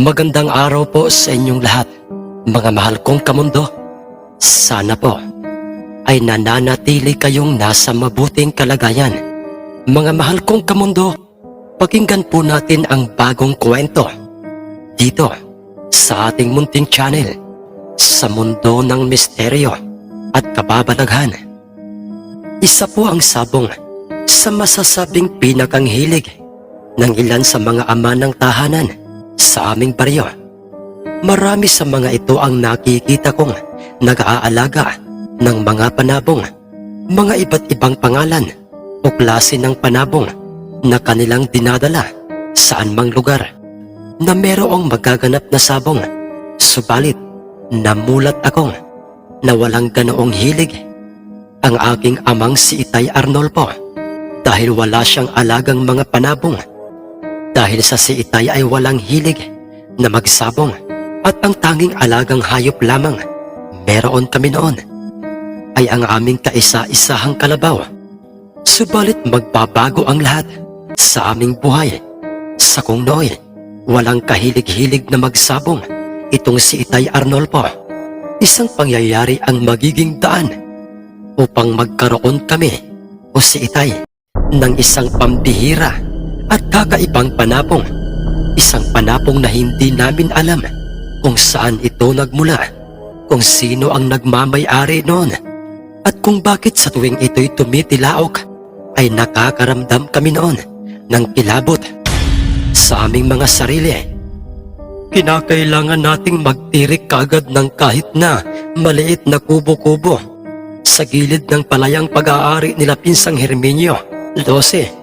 Magandang araw po sa inyong lahat, mga mahal kong kamundo. Sana po ay nananatili kayong nasa mabuting kalagayan. Mga mahal kong kamundo, pakinggan po natin ang bagong kwento. Dito, sa ating munting channel, sa mundo ng misteryo at kababalaghan. Isa po ang sabong sa masasabing pinakang hilig ng ilan sa mga ama ng tahanan sa aming baryo. Marami sa mga ito ang nakikita kong nag-aalaga ng mga panabong, mga iba't ibang pangalan o klase ng panabong na kanilang dinadala saan mang lugar na merong magaganap na sabong. Subalit, namulat akong na walang ganoong hilig ang aking amang si Itay Arnolpo dahil wala siyang alagang mga panabong dahil sa si Itay ay walang hilig na magsabong at ang tanging alagang hayop lamang meron kami noon ay ang aming kaisa-isahang kalabaw. Subalit magbabago ang lahat sa aming buhay. Sa kung nooy, walang kahilig-hilig na magsabong itong si Itay Arnolpo. Isang pangyayari ang magiging daan upang magkaroon kami o si Itay ng isang pambihira at kakaibang panapong. Isang panapong na hindi namin alam kung saan ito nagmula, kung sino ang nagmamay-ari noon, at kung bakit sa tuwing ito'y tumitilaok ay nakakaramdam kami noon ng kilabot sa aming mga sarili. Kinakailangan nating magtirik kagad ng kahit na maliit na kubo-kubo sa gilid ng palayang pag-aari nila Pinsang Herminio, 12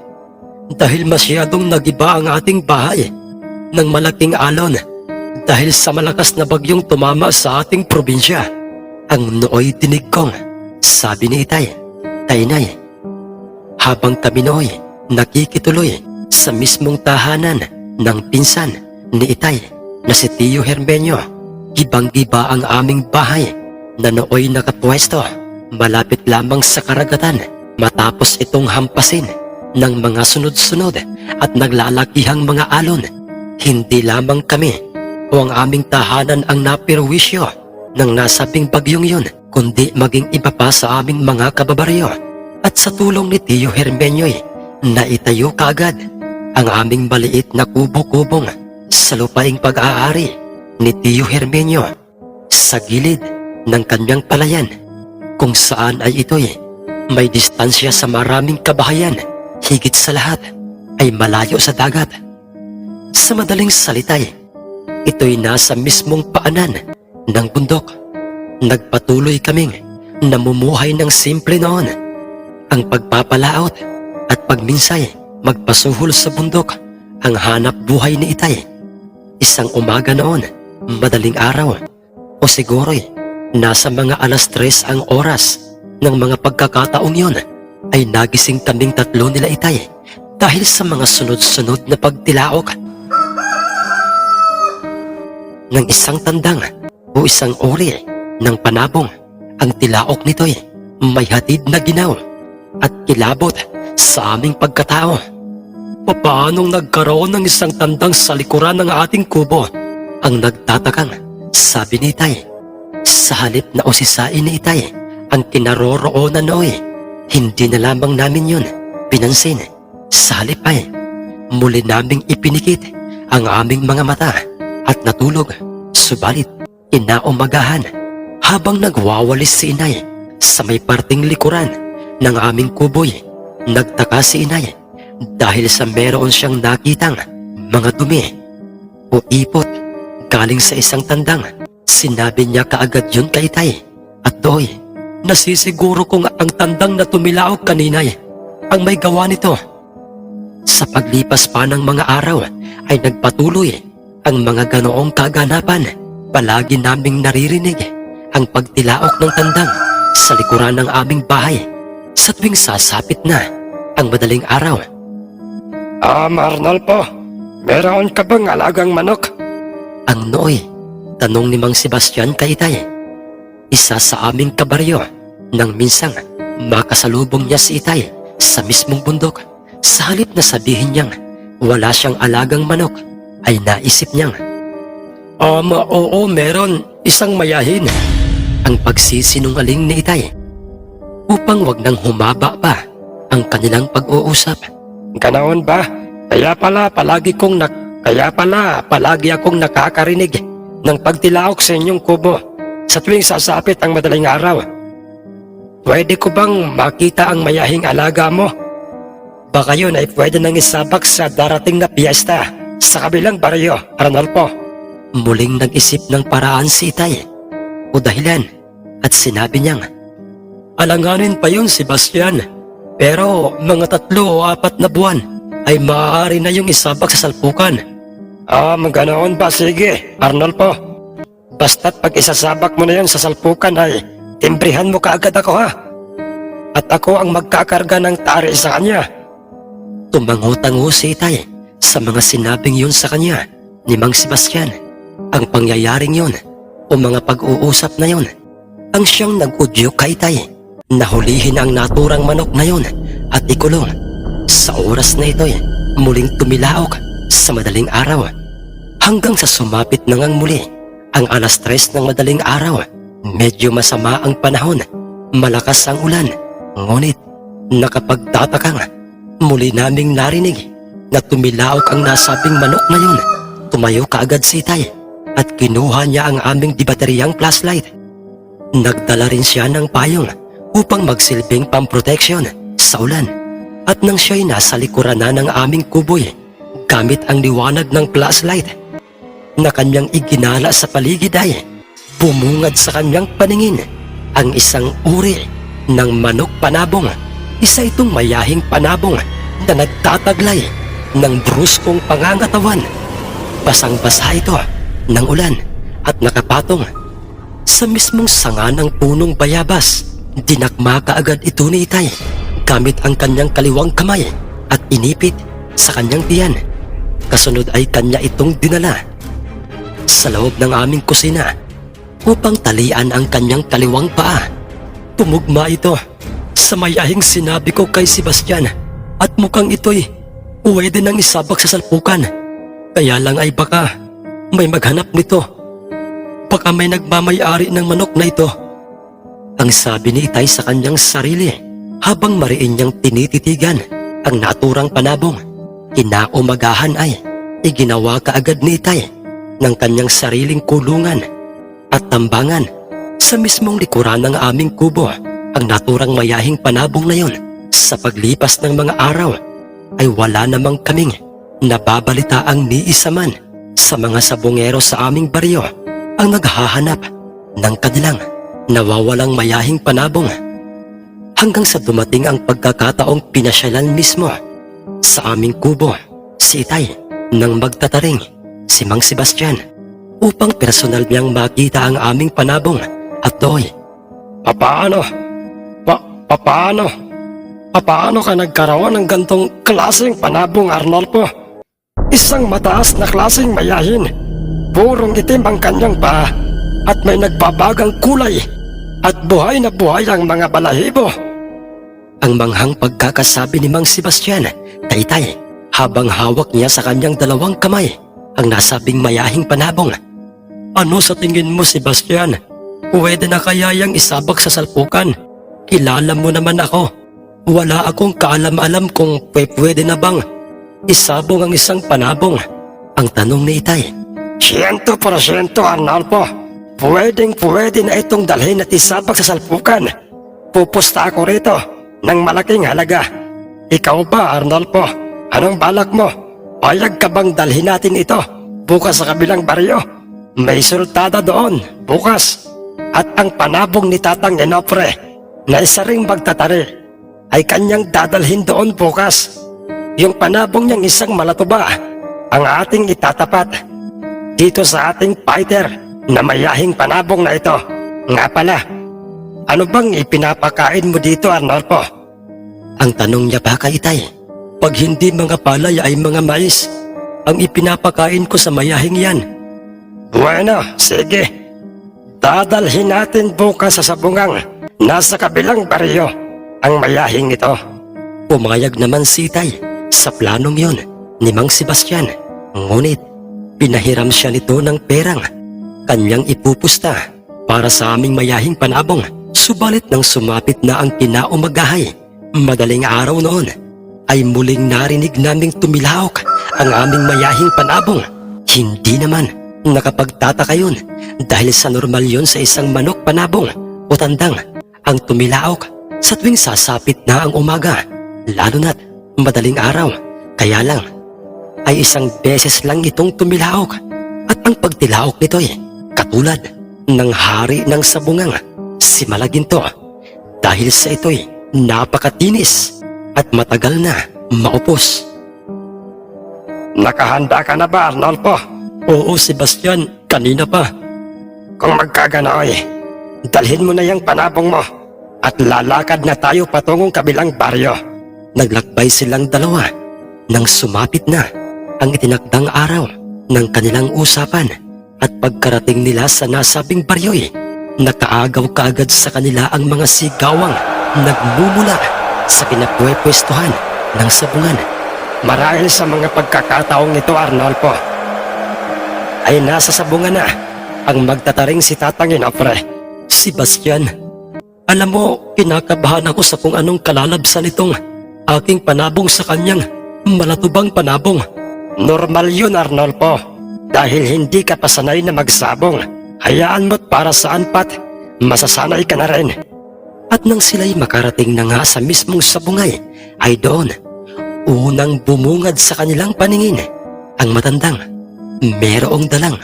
dahil masyadong nagiba ang ating bahay ng malaking alon dahil sa malakas na bagyong tumama sa ating probinsya. Ang nooy dinig kong, sabi ni Itay, Tainay, habang kami nooy nakikituloy sa mismong tahanan ng pinsan ni Itay na si Tio Hermenio, ibang-iba ang aming bahay na nooy nakapwesto malapit lamang sa karagatan matapos itong hampasin ng mga sunod-sunod at naglalakihang mga alon. Hindi lamang kami o ang aming tahanan ang napirwisyo ng nasabing bagyong yun, kundi maging iba pa sa aming mga kababaryo. At sa tulong ni Tio Hermenio'y naitayo kaagad ang aming maliit na kubo-kubong sa lupaing pag-aari ni Tio Hermenio sa gilid ng kanyang palayan kung saan ay ito'y may distansya sa maraming kabahayan higit sa lahat ay malayo sa dagat. Sa madaling salitay, ito'y nasa mismong paanan ng bundok. Nagpatuloy kaming namumuhay ng simple noon. Ang pagpapalaot at pagminsay magpasuhol sa bundok ang hanap buhay ni Itay. Isang umaga noon, madaling araw, o siguro'y nasa mga alas tres ang oras ng mga pagkakataong yon ay nagising kaming tatlo nila Itay dahil sa mga sunod-sunod na pagtilaok ng isang tandang o isang uri ng panabong. Ang tilaok nito'y may hatid na ginaw at kilabot sa aming pagkatao. Papaanong nagkaroon ng isang tandang sa likuran ng ating kubo? Ang nagtatakang, sabi ni Itay. Sa halip na usisain ni Itay, ang kinaroroonan nooy, hindi na lamang namin yun pinansin. Sa halip ay, muli naming ipinikit ang aming mga mata at natulog. Subalit, inaumagahan habang nagwawalis si inay sa may parting likuran ng aming kuboy. Nagtaka si inay dahil sa meron siyang nakitang mga dumi o ipot galing sa isang tandang. Sinabi niya kaagad yun kay Tay at doy. Nasisiguro kong ang tandang na tumilaok kaninay ang may gawa nito. Sa paglipas pa ng mga araw ay nagpatuloy ang mga ganoong kaganapan. Palagi naming naririnig ang pagtilaok ng tandang sa likuran ng aming bahay sa tuwing sasapit na ang madaling araw. Ah, Arnol po. Meron ka bang alagang manok? Ang nooy, tanong ni Mang Sebastian kay Itay. Isa sa aming kabaryo nang minsang makasalubong niya si Itay sa mismong bundok. Sa halip na sabihin niyang wala siyang alagang manok, ay naisip niyang Um, oo, meron. Isang mayahin. Ang pagsisinungaling ni Itay. Upang wag nang humaba pa ang kanilang pag-uusap. Ganoon ba? Kaya pala palagi kong nak... Kaya pala palagi akong nakakarinig ng pagtilaok sa inyong kubo sa tuwing sasapit ang madaling araw. Pwede ko bang makita ang mayahing alaga mo? Baka yun ay pwede nang isabak sa darating na piyesta sa kabilang baryo, Arnolfo. Muling nag-isip ng paraan si Itay o dahilan at sinabi niyang, Alanganin pa yun, Sebastian. Pero mga tatlo o apat na buwan ay maaari na yung isabak sa salpukan. Ah, ganoon ba? Sige, Arnolfo. Basta't pag isasabak mo na yun sa salpukan ay timbrihan mo kaagad ako ha. At ako ang magkakarga ng tari sa kanya. Tumango-tango si Itay sa mga sinabing yun sa kanya ni Mang Sebastian. Ang pangyayaring yun o mga pag-uusap na yun ang siyang nag-udyo kay Itay na hulihin ang naturang manok na yun at ikulong. Sa oras na ito'y muling tumilaok sa madaling araw hanggang sa sumapit na ngang muli ang alas tres ng madaling araw. Medyo masama ang panahon, malakas ang ulan, ngunit nakapagtatakang muli naming narinig na tumilaok ang nasabing manok na yun. Tumayo kaagad si Tay at kinuha niya ang aming dibateryang flashlight. Nagdala rin siya ng payong upang magsilbing pamproteksyon sa ulan. At nang siya'y nasa likuran na ng aming kuboy, gamit ang liwanag ng flashlight na kanyang iginala sa paligid ay bumungad sa kanyang paningin ang isang uri ng manok panabong. Isa itong mayahing panabong na nagtataglay ng bruskong pangangatawan. Basang-basa ito ng ulan at nakapatong sa mismong sanga ng punong bayabas. Dinakma kaagad ito ni Itay gamit ang kanyang kaliwang kamay at inipit sa kanyang tiyan. Kasunod ay kanya itong dinala sa loob ng aming kusina upang talian ang kanyang kaliwang paa. Tumugma ito sa mayahing sinabi ko kay Sebastian at mukhang ito'y pwede nang isabak sa salpukan. Kaya lang ay baka may maghanap nito. Baka may nagmamayari ng manok na ito. Ang sabi ni Itay sa kanyang sarili habang mariin niyang tinititigan ang naturang panabong. Kinaumagahan ay iginawa kaagad ni Itay ng kanyang sariling kulungan at tambangan sa mismong likuran ng aming kubo ang naturang mayahing panabong na yon sa paglipas ng mga araw ay wala namang kaming nababalita ang ni isa man sa mga sabongero sa aming baryo ang naghahanap ng kanilang nawawalang mayahing panabong. Hanggang sa dumating ang pagkakataong pinasyalan mismo sa aming kubo si Itay nang magtataring si Mang Sebastian upang personal niyang makita ang aming panabong at doy. Papaano? Pa papaano? Papaano ka nagkaroon ng gantong klaseng panabong, Arnolfo? Isang mataas na klaseng mayahin. Purong itim ang kanyang paa at may nagbabagang kulay at buhay na buhay ang mga balahibo. Ang manghang pagkakasabi ni Mang Sebastian, taytay, habang hawak niya sa kanyang dalawang kamay ang nasabing mayahing panabong. Ano sa tingin mo, Sebastian? Pwede na kaya yang isabak sa salpukan? Kilala mo naman ako. Wala akong kaalam-alam kung pwe- pwede na bang isabong ang isang panabong. Ang tanong ni Itay. Siyento porsyento, Arnolfo. Pwedeng pwede na itong dalhin at isabak sa salpukan. Pupusta ako rito ng malaking halaga. Ikaw ba, Arnolfo? Anong balak mo? Payag ka bang dalhin natin ito bukas sa kabilang baryo? May sultada doon bukas. At ang panabong ni Tatang Enopre na isa ring magtatari ay kanyang dadalhin doon bukas. Yung panabong niyang isang malatuba ang ating itatapat dito sa ating fighter na mayahing panabong na ito. Nga pala, ano bang ipinapakain mo dito, Arnolfo? Ang tanong niya pa kay Itay. Pag hindi mga palay ay mga mais, ang ipinapakain ko sa mayahing yan. Bueno, sige. Dadalhin natin bukas sa sabungang nasa kabilang baryo ang mayahing ito. Pumayag naman si Itay sa planong yon ni Mang Sebastian. Ngunit pinahiram siya nito ng perang kanyang ipupusta para sa aming mayahing panabong. Subalit nang sumapit na ang kinaumagahay, madaling araw noon, ay muling narinig naming tumilaok ang aming mayahing panabong. Hindi naman nakapagtataka yun dahil sa normal yun sa isang manok panabong o tandang ang tumilaok sa tuwing sasapit na ang umaga, lalo na't madaling araw. Kaya lang, ay isang beses lang itong tumilaok at ang pagtilaok nito ay katulad ng hari ng sabungang si Malaginto dahil sa ito'y napakatinis at matagal na maupos. Nakahanda ka na ba, Arnolfo? Oo, Sebastian, kanina pa. Kung magkaganoy, dalhin mo na yung panabong mo at lalakad na tayo patungong kabilang baryo. Naglakbay silang dalawa nang sumapit na ang itinakdang araw ng kanilang usapan at pagkarating nila sa nasabing baryo'y nakaagaw kaagad sa kanila ang mga sigawang nagmumula sa pinapwepwestuhan ng sabungan. Marahil sa mga pagkakataong ito, Arnolfo, ay nasa sabungan na ang magtataring si Tatang Inopre. Sebastian, alam mo, kinakabahan ako sa kung anong kalalabsan nitong aking panabong sa kanyang malatubang panabong. Normal yun, Arnolfo. Dahil hindi ka pa sanay na magsabong. Hayaan mo't para saan pat, masasanay ka na rin. At nang sila'y makarating na nga sa mismong sabungay, ay doon, unang bumungad sa kanilang paningin, ang matandang, merong dalang,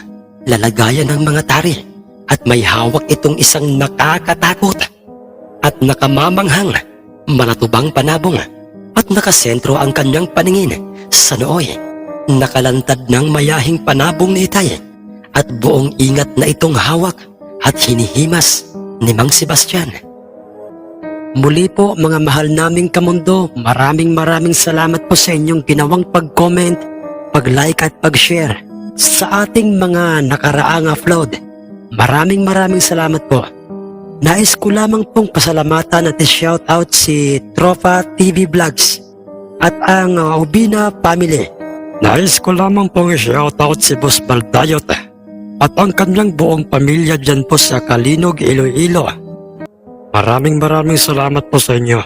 lalagayan ng mga tari, at may hawak itong isang nakakatakot at nakamamanghang, malatubang panabong, at nakasentro ang kanyang paningin sa nooy, nakalantad ng mayahing panabong ni Itay, at buong ingat na itong hawak at hinihimas ni Mang Sebastian. Muli po mga mahal naming kamundo, maraming maraming salamat po sa inyong ginawang pag-comment, pag-like at pag-share sa ating mga nakaraang upload. Maraming maraming salamat po. Nais ko lamang pong pasalamatan at shoutout si Tropa TV Vlogs at ang Ubina Family. Nais ko lamang pong i-shoutout si Boss Baldayot at ang kanyang buong pamilya dyan po sa Kalinog, Iloilo. Maraming maraming salamat po sa inyo.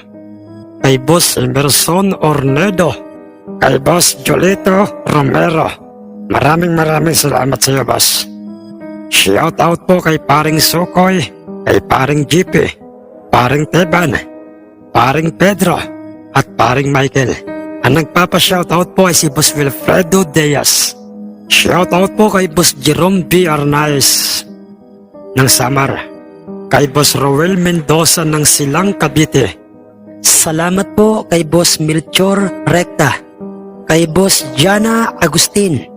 Kay Boss Emerson Ornedo, kay Boss Jolito Romero. Maraming maraming salamat sa iyo, Boss. Shoutout po kay Paring Sukoy, kay Paring GP, Paring Teban, Paring Pedro, at Paring Michael. Ang nagpapa-shoutout po ay si Boss Wilfredo Diaz. Shoutout po kay Boss Jerome B. Arnaiz ng Samar. Kay Boss Roel Mendoza ng Silang Cavite. Salamat po kay Boss Melchor Recta, kay Boss Jana Agustin,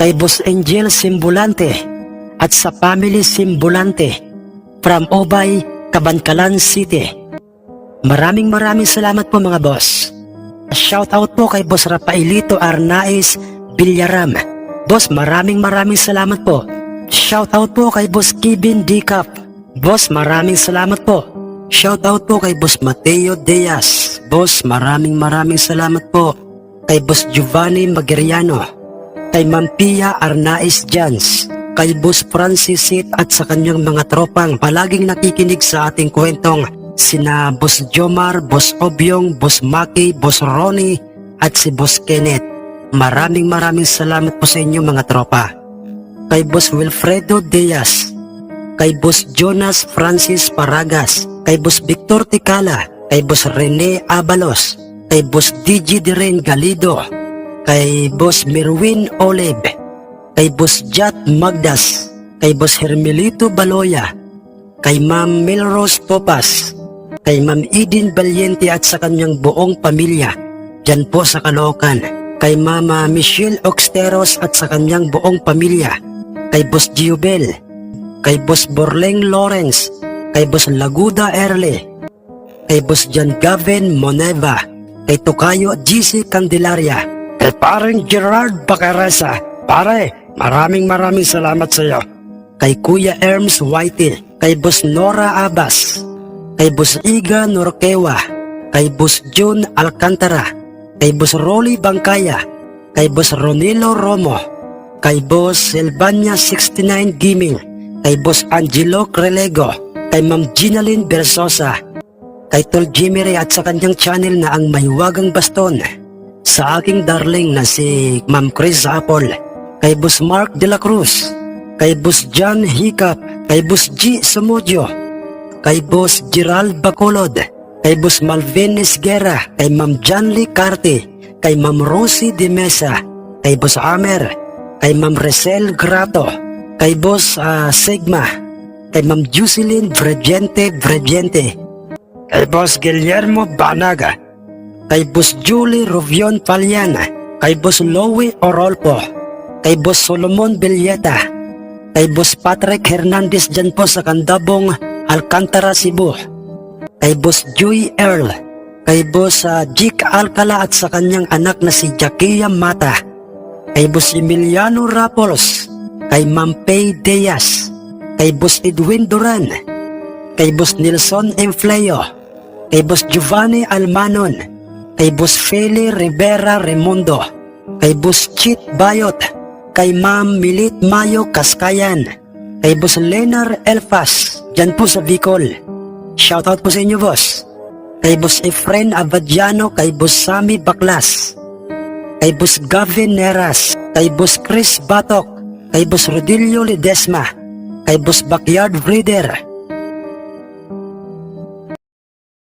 Kay Boss Angel Simbulante at sa Family Simbulante from Obay, Kabankalan City. Maraming maraming salamat po mga boss. Shoutout po kay Boss Rafaelito Arnaiz Villaram. Boss, maraming maraming salamat po. Shoutout po kay Boss Kevin Dicap. Boss, maraming salamat po. Shoutout po kay Boss Mateo Diaz. Boss, maraming maraming salamat po. Kay Boss Giovanni Magiriano. Kay Mampia Arnaiz Jans. Kay Boss Francis Sit at sa kanyang mga tropang palaging nakikinig sa ating kwentong sina Boss Jomar, Boss Obyong, Boss Maki, Boss Ronnie at si Boss Kenneth. Maraming maraming salamat po sa inyo mga tropa. kay Boss Wilfredo Diaz, kay Boss Jonas Francis Paragas, kay Boss Victor Ticala, kay Boss Rene Abalos, kay Boss DJ Diren Galido, kay Boss Merwin Olive, kay Boss Jat Magdas, kay Boss Hermelito Baloya, kay Ma'am Melrose Topas, kay Ma'am Eden Valiente at sa kanyang buong pamilya, dyan po sa Caloocan, kay Mama Michelle Oxteros at sa kanyang buong pamilya, kay Boss Giobel, kay Boss Borleng Lawrence, kay Boss Laguda Erle, kay Boss John Gavin Moneva, kay Tokayo GC Candelaria, Kay paring Gerard Bacaresa. Pare, maraming maraming salamat sa iyo. kay Kuya Erms Whitey, kay Boss Nora Abbas, kay Boss Iga Norquewa, kay Boss June Alcantara, kay Boss Rolly Bangkaya, kay Boss Ronilo Romo, kay Boss Silvania 69 Gaming, kay Boss Angelo Crelego, kay Ma'am Ginalyn Bersosa, kay Tol Jimmy Ray at sa kanyang channel na ang Mahiwagang Baston, sa aking darling na si Ma'am Chris Apple, kay Boss Mark De La Cruz, kay Boss John Hiccup, kay Boss G. Sumudio, kay Boss Gerald Bacolod, kay Boss Malvin Esguera, kay Ma'am Janly Carte, kay Ma'am Rosie De Mesa, kay Boss Amer, kay Ma'am Resel Grato, kay Boss ah, Sigma, kay Ma'am Jocelyn Bregente Bregente, Kay Boss Guillermo Banaga. Kay Boss Julie Rovion Paliana, kay Boss Lowy Orolpo, kay Boss Solomon Villeta, kay Boss Patrick Hernandez dyan po sa Kandabong, Alcantara, Cebu, kay Boss Joey Earl, kay Boss ah, Jik Alcala at sa kanyang anak na si Jakia Mata, kay Boss Emiliano Rapolos, kay Ma'am Pay Diaz, kay Boss Edwin Duran, kay Boss Nelson Enfleo, kay Boss Giovanni Almanon, kay Boss Feli Rivera Remundo, kay Boss Chit Bayot, kay Ma'am Milit Mayo Kaskayan, kay Boss Lenar Elfas, dyan po sa Bicol. Shoutout po sa inyo, boss. Kay Boss Efren Abadiano, kay Boss Sami Baklas, kay Boss Gavin Neras, kay Boss Chris Batok, kay Boss Rodilio Ledesma, kay Boss Backyard Breeder,